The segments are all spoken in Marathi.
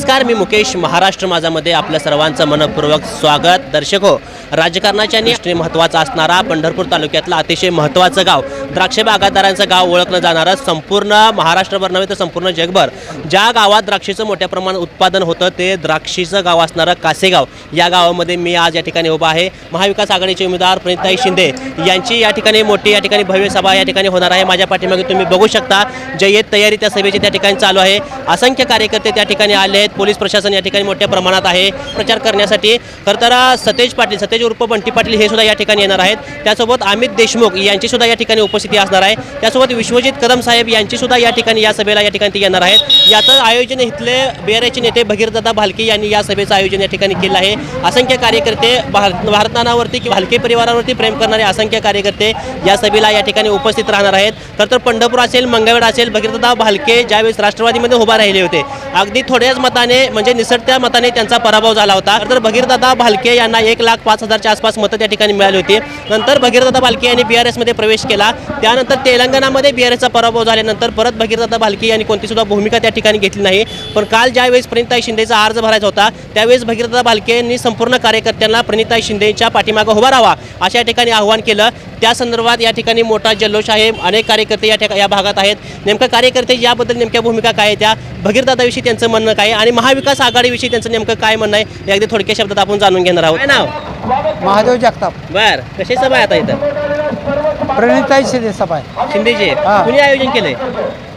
नमस्कार मी मुकेश महाराष्ट्र माझामध्ये आपल्या सर्वांचं मनपूर्वक स्वागत. दर्शक हो राजकारणाच्या निष्ठे महत्त्वाचा असणारा पंढरपूर तालुक्यातलं अतिशय महत्त्वाचं गाव द्राक्ष बागायतदारांचं गाव ओळखलं जाणारं संपूर्ण महाराष्ट्रभर नव्हे तर संपूर्ण जगभर. ज्या गावात द्राक्षीचं मोठ्या प्रमाणात उत्पादन होतं ते द्राक्षीचं गाव असणारं कासेगाव. या गावामध्ये मी आज या ठिकाणी उभा आहे. महाविकास आघाडीचे उमेदवार प्रणिताई शिंदे यांची या ठिकाणी मोठी या ठिकाणी भव्य सभा या ठिकाणी होणार आहे. माझ्या पाठीमागे तुम्ही बघू शकता जय्यत तयारी त्या सभेची त्या ठिकाणी चालू आहे. असंख्य कार्यकर्ते त्या ठिकाणी आले आहेत. पोलीस प्रशासन या ठिकाणी मोठ्या प्रमाणात आहे. प्रचार करण्यासाठी खरं तर सतेज पाटील सतेज उर्फ बंटी पाटील हे सुद्धा या ठिकाणी येणार आहेत. त्यासोबत अमित देशमुख यांची सुद्धा या ठिकाणी उपस्थिती असणार आहे. त्यासोबत विश्वजित कदम साहेब यांची सुद्धा या ठिकाणी या सभेला या ठिकाणी येणार आहेत. याचं आयोजन इथले बेराचे नेते भगीरदादा भालके यांनी या सभेचं आयोजन या ठिकाणी केलं आहे. असंख्य कार्यकर्ते भारत भारतानावरती किंवा भालके परिवारावरती प्रेम करणारे असंख्य कार्यकर्ते या सभेला या ठिकाणी उपस्थित राहणार आहेत. खरं तर पंढरपूर असेल मंगळवेड असेल भगीरदादा भालके ज्यावेळेस राष्ट्रवादीमध्ये उभा राहिले होते अगदी थोड्याच मताने म्हणजे निसटत्या मताने त्यांचा पराभव झाला होता. तर भगीरदादा भालके यांना एक लाख पाच हजारच्या आसपास मतं त्या ठिकाणी मिळाली होती. नंतर भगीरदादा भालके यांनी बी आर एसमध्ये प्रवेश केला. त्यानंतर तेलंगणामध्ये बी आर एसचा पराभव झाल्यानंतर परत भगीरदादा भालके यांनी कोणती सुद्धा भूमिका त्या ठिकाणी घेतली नाही. पण काल ज्यावेळेस प्रणिताई शिंदेचा अर्ज भरायचा होता त्यावेळेस भगीरदादा भालके यांनी संपूर्ण कार्यकर्त्यांना प्रणिताई शिंदेच्या पाठीमागं उभा राहावा अशा या ठिकाणी आव्हान केलं. त्या संदर्भात या ठिकाणी मोठा जल्लोष आहे. अनेक कार्यकर्ते या ठिका या भागात आहेत. नेमकं कार्यकर्ते याबद्दल नेमक्या भूमिका काय आहे त्या भगीरदादाविषयी त्यांचं म्हणणं काय आणि आणि महाविकास आघाडीविषयी त्यांचं नेमकं काय म्हणणं आहे हे अगदी थोडक्या शब्दात आपण जाणून घेणार आहोत. काय नाव? महादेव जगताप. बर कशी सभा आहे आता इथं? प्रणिताई शिंदे सभा आहे. शिंदेचे हा. कुणी आयोजन केलंय?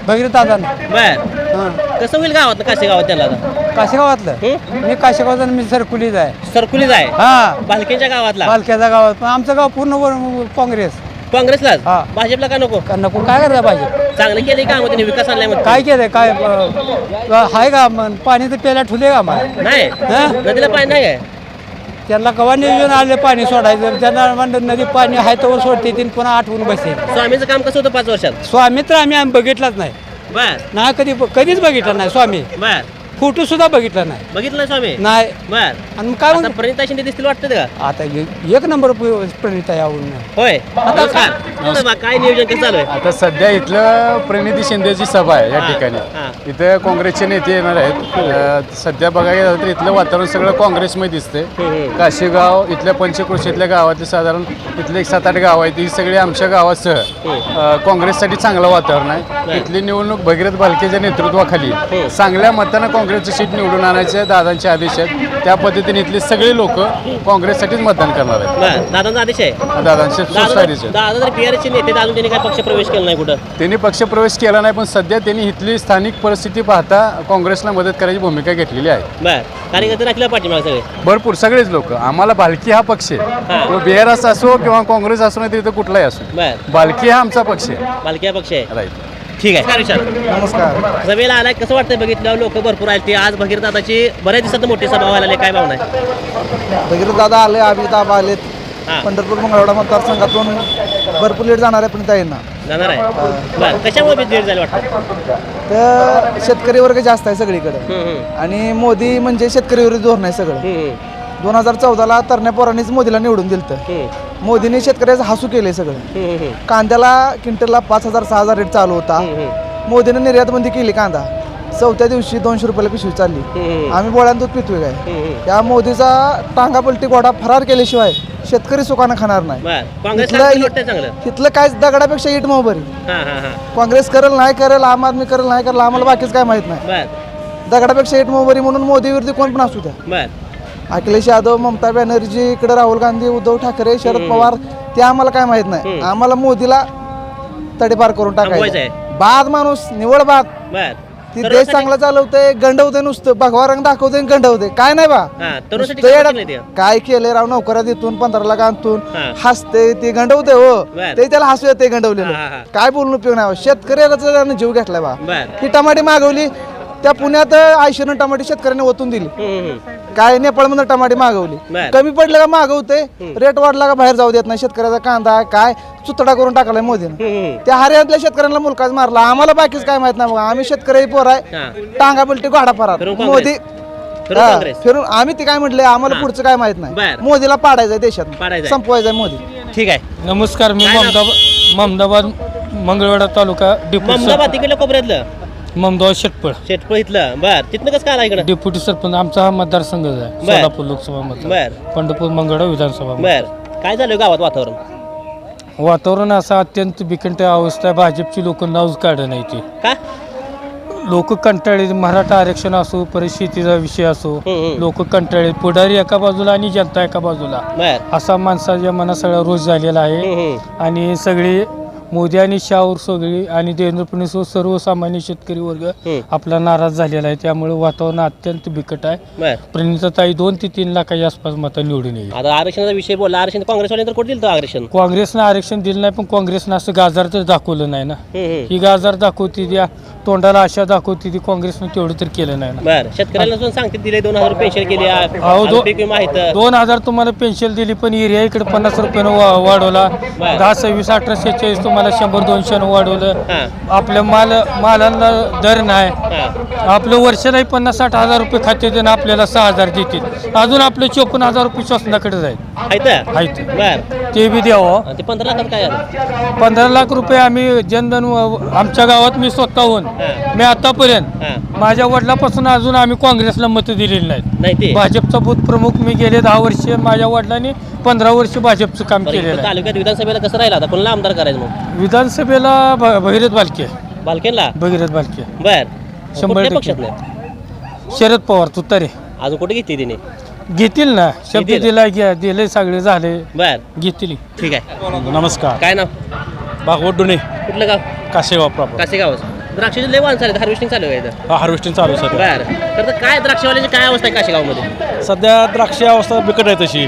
भगीरथ दादा बर. हां. कसं होईल गावात काशे गावात त्यांना आता? काशेगावातलं हं? मी काशेगावात मी सरकुलीच आहे. सरकुलीच आहे? हा. बालकेच्या गावातला? बालक्याच्या गावात. पण आमचं गाव पूर्ण वर- काँग्रेस. काँग्रेसलाच हा. भाजपला का नको? का नको? काय करायला पाहिजे चांगलं केलंय का त्यांनी विकास आणलाय म्हणते. काय केलंय? काय अं, आहे का मन- पाणी तर प्यायला ठुले का मला नाही. हा? नदीला पाणी नाही आहे त्यांना कवा नियोजन आले पाणी सोडायचं? त्यांना म्हणलं नदी पाणी आहे तर सोडते तीन पुन्हा आठवून बसते स्वामीचं काम कसं होतं पाच वर्षात? स्वामी तर आम्ही आम्ही बघितलाच नाही. बर. ना कधी कधीच बघितला नाही स्वामी. बर. फोटो सुद्धा बघितला नाही. बघितलं नाही स्वामी? नाही. बर. आणि मग काय आता म्हणतो प्रणिता शिंदे दिसतील वाटतं का? आता एक नंबर प्रणित यावरून होय. नमस्कार बोला बा, काय नियोजन कसं चालू आहे? आता सध्या इथलं प्रणिती शिंदेची सभा आहे या हा, ठिकाणी. इथं काँग्रेसचे नेते येणार आहेत. अ, सध्या बघायला गेलं तर इथलं वातावरण सगळं काँग्रेसमध्ये दिसते हम्म. काशीगाव इथल्या पंचक्रोशीतल्या गावातले साधारण इथले एक सात आठ गाव आहेत. ही सगळी आमच्या गावासह अ, काँग्रेससाठी चांगलं वातावरण आहे. इथली निवडणूक भगीरथ भालकेच्या नेतृत्वाखाली चांगल्या मतानं काँग्रेसची सीट निवडून आणायचे दादांचे आदेश आहेत. त्या पद्धतीने इथली सगळी लोक काँग्रेससाठीच मतदान करणार आहेत. बर. दादांचा आदेश आहे? दादांचे दादा सोसायटीचे दादा जर बिहारचे नेते तर अजून त्यांनी काय पक्ष प्रवेश केला नाही कुठं? त्यांनी पक्षप्रवेश केला नाही पण सध्या त्यांनी इथली स्थानिक परिस्थिती पाहता काँग्रेसला मदत करायची भूमिका घेतलेली आहे. बर. कार्यकर्ते राखल्या पाठीमागे सगळे? भरपूर सगळेच लोक. आम्हाला बालकी हा पक्ष आहे. तो बिहार असो किंवा काँग्रेस असो नाही तर इथं कुठलाही असो. बर. बालकी हा आमचा पक्ष आहे. बालकिया पक्ष आहे. राईट. ठीक आहे. विचार नमस्कार. सभेला आलाय. कसं वाटतंय बघितलं लोक भरपूर आहेत ते आज भगीरदादाची बऱ्याच दिवसात मोठी सभा व्हायला लागली. काय भावना आहे? भगीरथ दादा आले अमिताभ आलेत. हा. पंढरपूर मंगळवाडा मतदारसंघातून भरपूर लेट जाणार आहे पण त्यांना जाणार आहे. बर. कशामुळे दीड झालं वाटतं? तर शेतकरी वर्ग जास्त आहे सगळीकडे. हम्म, हम्म, आणि मोदी म्हणजे शेतकरी विरोधी धोरण आहे सगळं. हम्म, दोन हजार चौदाला तरण्या पोरांनीच मोदीला निवडून दिलं मोदीने शेतकऱ्याचं हसू केले सगळं. कांद्याला क्विंटलला पाच हजार सहा हजार रेट चालू होता. मोदीने निर्यात बंदी केली कांदा. चौथ्या दिवशी दोनशे रुपयाला पिशवी चालली. आम्ही बोळ्यान दूध पितोय काय. या मोदीचा टांगा पलटी घोडा फरार केल्याशिवाय शेतकरी सुखानं खाणार नाही. तिथलं काय दगडापेक्षा इट मोहबरी. हा काँग्रेस करेल नाही करेल आम आदमी करेल नाही करेल आम्हाला बाकीच काय माहीत नाही. दगडापेक्षा इट मोहबरी म्हणून मोदी विरोधी कोण पण असू द्या. अखिलेश यादव ममता बॅनर्जी इकडे राहुल गांधी उद्धव ठाकरे शरद पवार ते आम्हाला काय माहीत नाही. आम्हाला मोदीला तडीपार करून टाकायचं बाद माणूस निवड बाद. ती देश चांगला चालवते गंडवते नुसतं. भगवा रंग दाखवते गंडवते काय नाही बा. काय केलंय राव? नोकऱ्या देतून पंधरा लाख आणतून. हसते ते गंडवते हो. ते त्याला हसू येते गंडवलेलं. हा. काय बोलून उपयोग नाही. शेतकऱ्याचा जीव घेतलाय बा. ही टमाटे मागवली त्या पुण्यात आयशेनं टमाटे शेतकऱ्यांनी ओतून दिली. काय नेपाळमधून टमाटे मागवली. कमी पडले का मागवते? रेट वाढला का बाहेर जाऊ देत नाही शेतकऱ्याचा कांदा काय? चुतडा करून टाकलाय मोदीनं. त्या हरियाणातल्या शेतकऱ्यांना मुलकाच मारला. आम्हाला बाकीच काय माहीत नाही बघा. आम्ही शेतकरी पोर आहे. टांगा पलटी घोडा फरार फिरून काँग्रेस. मोदी फिरून आम्ही ते काय म्हटले आम्हाला पुढचं काय माहीत नाही. मोदीला पाडायचंय देशात. संपवायचंय मोदी. ठीक आहे. नमस्कार मी? ममदाबाद ममदाबाद मंगळवेढा तालुका डिपो ममदाबाद तिकडलं कोपऱ्यातलं? ममदाव शेटपळ. शेटपळ इथलं. बर. तिथनं कसं काय आला इकडं? डेप्युटी सरपंच आमचा हा मतदारसंघ आहे. बर. सोलापूर लोकसभा मतदार. बर. पंढरपूर मंगळा विधानसभा बर. काय झालं गावात वातावरण? वातावरण असं अत्यंत बिकट अवस्था आहे. भाजपची लोक नावच काढ नाही ते का? लोक कंटाळले मराठा आरक्षण असो परत शेतीचा विषय असो हम्म. लोक कंटाळले पुढारी एका बाजूला आणि जनता एका बाजूला. बर. असा माणसाच्या मनात सगळा रोज झालेला आहे. हम्म, हम्म. आणि सगळे मोदी आणि शाहवर सगळी आणि देवेंद्र फडणवीस सर्वसामान्य शेतकरी वर्ग हम्म. आपला नाराज झालेला आहे. त्यामुळे वातावरण अत्यंत बिकट आहे. बर. प्रणिताताई दोन ते तीन लाखाच्या आसपास मतं निवडून येईल. आता आरक्षणाचा विषय बोलला. आरक्षण काँग्रेसवाले तर कुठे दिलं होतं आरक्षण? काँग्रेसनं आरक्षण दिलं नाही पण काँग्रेसनं असं गाजार तर दाखवलं नाही ना. हम्म, हम्म. ही गाजार दाखवती द्या तोंडाला आशा दाखवती ती काँग्रेसनं तेवढं तर केलं नाही ना. बर. शेतकऱ्यांना सुद्धा सांगते दिले दोन हजार पेन्शन केली. अहो, दो- पीक विमा आहेत. दोन हजार तुम्हाला पेन्शन दिली पण एरिया इकडे पन्नास रुपयानं वा- वाढवला. बरं. दहा सव्वीस अठरा शेहेचाळीस तुम्हाला शंभर दोनशेनं वाढवलं. आपल्या माल मालाला दर नाही. आपलं वर्ष नाही पन्नास साठ हजार रुपये खाते देणं आपल्याला सहा हजार देतील. अजून आपले चोपन्न हजार रुपये शासनाकडे जाईल. आहेत ते बी द्यावं. ते पंधरा लाखात काय आलं पंधरा लाख रुपये आम्ही जनधन व- आमच्या गावात मी स्वतःहून. मी आतापर्यंत. हा. माझ्या वडिलापासून अजून आम्ही काँग्रेसला मतं दिलेली नाहीत. नाही ते. भाजपचा बूथ प्रमुख मी गेले दहा वर्ष माझ्या वडिलांनी पंधरा वर्ष भाजपचं काम बरं, इथं केलेलं आहे. तालुक्यात विधानसभेला कसं राहिलं आता? कोणाला आमदार करायचं मग? विधानसभेला भ- भगीरथ बालके. बालकेनला भगीरथ बालके. बर. शंभर कुठल्या टक्के. शरद पवार तुतारे. अजून कुठे घेतली तिने? घेतील ना. शब्द घेतील. दिला घ्या दिले सगळे झाले. बर. घेतील. ठीक आहे. नमस्कार. काय नाव? भागवत डोणे कुठलं गाव? काशेगाव प्रॉपर. कासे गाव द्राक्षाचे लय वाहन चालू हार्वेस्टिंग चालू आहे इथं. हा हार्वेस्टिंग चालू आहे सध्या. बर. तर ते काय द्राक्षवाल्याची काय अवस्था आहे काशेगावमध्ये सध्या द्राक्ष अवस्था बिकट आहे तशी.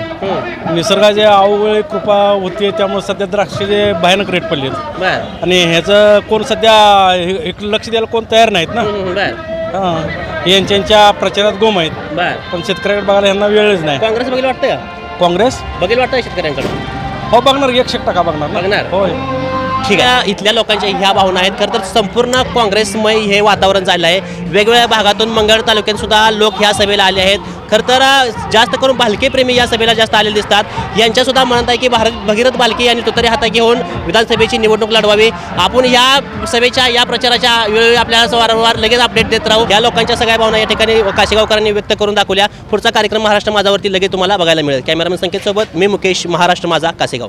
निसर्गाची अवघड कृपा होती त्यामुळे सध्या द्राक्षाचे भयानक रेट पडलेत. बर. आणि ह्याचं कोण सध्या हे- एक लक्ष द्यायला कोण तयार नाहीत ना. बर. हां यांच्या प्रचारात गोम आहेत. बर. पण शेतकऱ्याकडे बघायला यांना वेळच नाही. काँग्रेस बघेल वाटतं का? काँग्रेस? बघेल वाटतं शेतकऱ्यांकडे हो बघणार. एकशे टक्का बघणार ना. बघणार. होय. ठीक आहे. इथल्या लोकांच्या ह्या भावना आहेत. खरं तर संपूर्ण काँग्रेसमय हे वातावरण झालं आहे. वेगवेगळ्या भागातून मंगळ तालुक्यात सुद्धा लोक ह्या सभेला आले आहेत. खरं तर जास्त करून भालके प्रेमी या सभेला जास्त आलेले दिसतात. यांच्यासुद्धा म्हणत आहे की भारत भगीरथ बालके यांनी तुतारी हातात घेऊन विधानसभेची निवडणूक लढवावी. आपण या सभेच्या या प्रचाराच्या वेळोवेळी आपल्याला वारंवार लगेच अपडेट देत राहू. या लोकांच्या सगळ्या भावना या ठिकाणी काशेगावकरांनी व्यक्त करून दाखवल्या. पुढचा कार्यक्रम महाराष्ट्र माझावरती लगेच तुम्हाला बघायला मिळेल. कॅमेरामॅन संकेत सोबत मी मुकेश महाराष्ट्र माझा कासेगाव